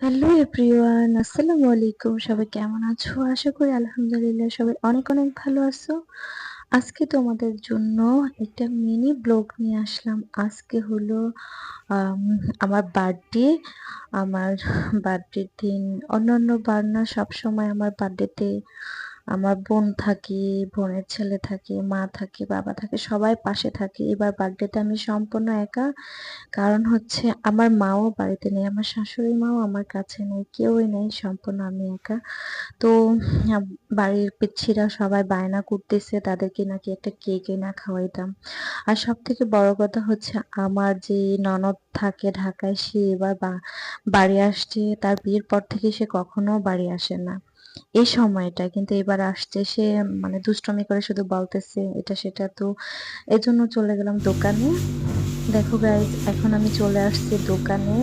Hello everyone আসসালামু আলাইকুম। সবাই কেমন আছো? আশা করি আলহামদুলিল্লাহ সবাই অনেক অনেক ভালো আছো। আজকে তোমাদের জন্য একটা মিনি ব্লগ নিয়ে আসলাম। আজকে হলো আম, আমার বার্থডে। আমার বার্থডের দিন অন্যান্য বার না সবসময় আমার বার্থডেতে আমার বোন থাকে, বোনের ছেলে থাকে, মা থাকে, বাবা থাকে, সবাই পাশে থাকে। এবার বার্থডেতে আমি সম্পূর্ণ একা। কারণ হচ্ছে আমার মাও বাড়িতে নেই, আমার শাশুড়ি মাও আমার কাছে নেই, কেউই নেই, সম্পূর্ণ আমি একা। তো বাড়ির পিচ্ছিরা সবাই বায়না করতেছে, তাদেরকে নাকি একটা কেক এনে খাওয়াইতাম। আর সব থেকে বড় কথা হচ্ছে আমার যে ননদ থাকে ঢাকায়, সে এবার বাড়ি আসছে, তার বিয়ের পর থেকে সে কখনো বাড়ি আসে না। এই সময়টা কিন্তু এবার আসছে, সে মানে দুষ্টমি করে শুধু বলতেছে, এটা সেটা তো, এজন্য চলে গেলাম দোকানে। দেখো গাইজ এখন আমি চলে আসছি দোকানে।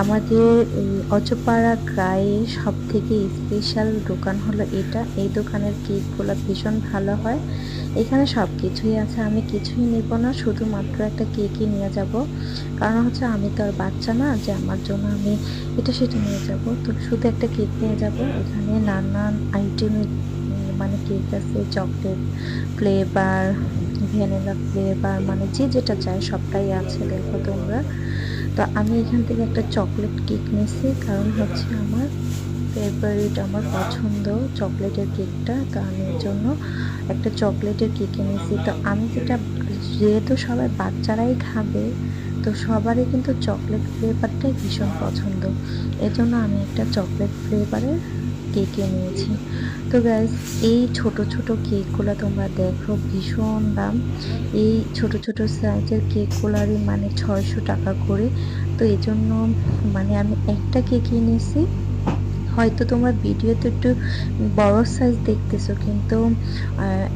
আমাদের এই অচপাড়া গায়ে সব থেকে স্পেশাল দোকান হলো এটা। এই দোকানের কেকগুলো ভীষণ ভালো হয়। এখানে সব কিছুই আছে, আমি কিছুই নেব না, শুধুমাত্র একটা কেকই নিয়ে যাব। কারণ হচ্ছে আমি তো আর বাচ্চা না, যে আমার জন্য আমি এটা সেটা নিয়ে যাব। তো শুধু একটা কেক নিয়ে যাব। এখানে নানান আইটেমের মানে কেক আছে চকলেট ফ্লেভার ভ্যানিলা ফ্লেভার মানে যে যেটা চায় সবটাই আছে দেখো তোমরা। তো আমি এখান থেকে একটা চকলেট কেক নিয়েছি কারণ হচ্ছে আমার ফেভারিট আমার পছন্দ চকলেটের কেকটা তো আমি জন্য একটা চকলেটের কেক এনেছি। তো আমি যেটা, যেহেতু সবাই বাচ্চারাই খাবে, তো সবারই কিন্তু চকলেট ফ্লেভারটাই ভীষণ পছন্দ। এজন্য আমি একটা চকলেট ফ্লেভারের কেক নিয়েছি। তো গাইজ এই ছোট ছোট কেকগুলো তোমরা দেখো, ভীষণ দাম। এই ছোট ছোট সাইজের কেকগুলারই মানে ছয়শো টাকা করে। তো এই জন্য মানে আমি একটা কেক নিয়েছি। হয়তো তোমরা ভিডিওতে একটু বড় সাইজ দেখতেছো, কিন্তু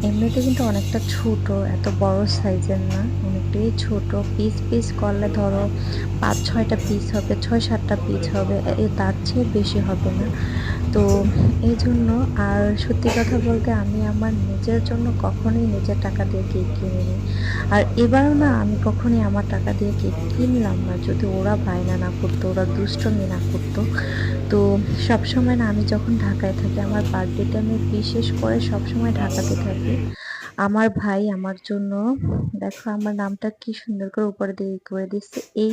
এমনিতে কিন্তু অনেকটা ছোট, এত বড় সাইজের না, অনেকটাই ছোট। পিস পিস করলে ধরো পাঁচ ছয়টা পিস হবে, ছয় সাতটা পিস হবে তার চেয়ে বেশি হবে না। তো এই জন্য আর সত্যি কথা বলতে আমি আমার নিজের জন্য কখনোই নিজের টাকা দিয়ে কেক কিনিনি। আর এবারও না আমি কখনোই আমার টাকা দিয়ে কেক কিনলাম না। যদি ওরা বায়না না করতো, ওরা দুষ্টমি না করতো, তো সবসময় না আমি যখন ঢাকায় থাকি, আমার বার্থডেটা আমি বিশেষ করে সবসময় ঢাকাতে থাকি। আমার ভাই আমার জন্য দেখো আমার নামটা কি সুন্দর করে উপরে দিয়ে করে দিচ্ছে। এই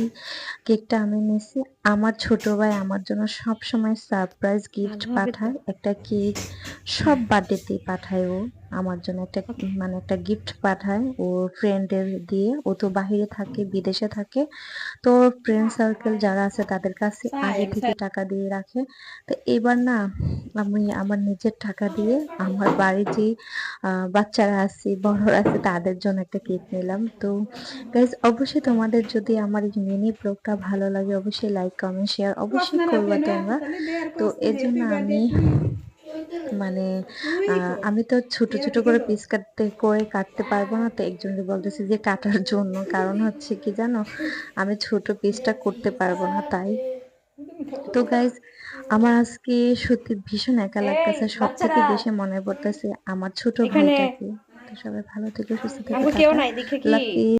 কেকটা আমি নিয়েছি। আমার ছোট ভাই আমার জন্য সব সময় সারপ্রাইজ গিফট পাঠায়। একটা কেক সব বার্থডেতেই পাঠায় ও। আমার জন্য একটা মানে একটা গিফট পাঠায় ও ফ্রেন্ডের দিয়ে। ও তো বাহিরে থাকে বিদেশে থাকে। তো ফ্রেন্ড সার্কেল যারা আছে তাদের কাছে আগে থেকে টাকা দিয়ে রাখে। তো এবার না আমি আমার নিজের টাকা দিয়ে আমার বাড়ির যে বাচ্চারা আছে বড়রা আছে তাদের জন্য একটা কেক নিলাম। তো গাইজ অবশ্যই তোমাদের যদি আমার এই মিনি ব্লগটা ভালো লাগে অবশ্যই লাইক কমেন্ট শেয়ার অবশ্যই করবে তোমরা। তো এর জন্য আমি মানে আমি তো ছোট ছোট করে পিস কাটতে করে কাটতে পারব না তো একজনকে বলতেছি যে কাটার জন্য কারণ হচ্ছে কি জানো? আমি ছোট পিসটা করতে পারব না তাই। তো গাইজ আমার আজকে সত্যি ভীষণ একা লাগতেছে সব থেকে বেশি মনে পড়তেছে আমার ছোট ভাইটাকে। তো সবাই ভালো থেকে সুস্থ থেকে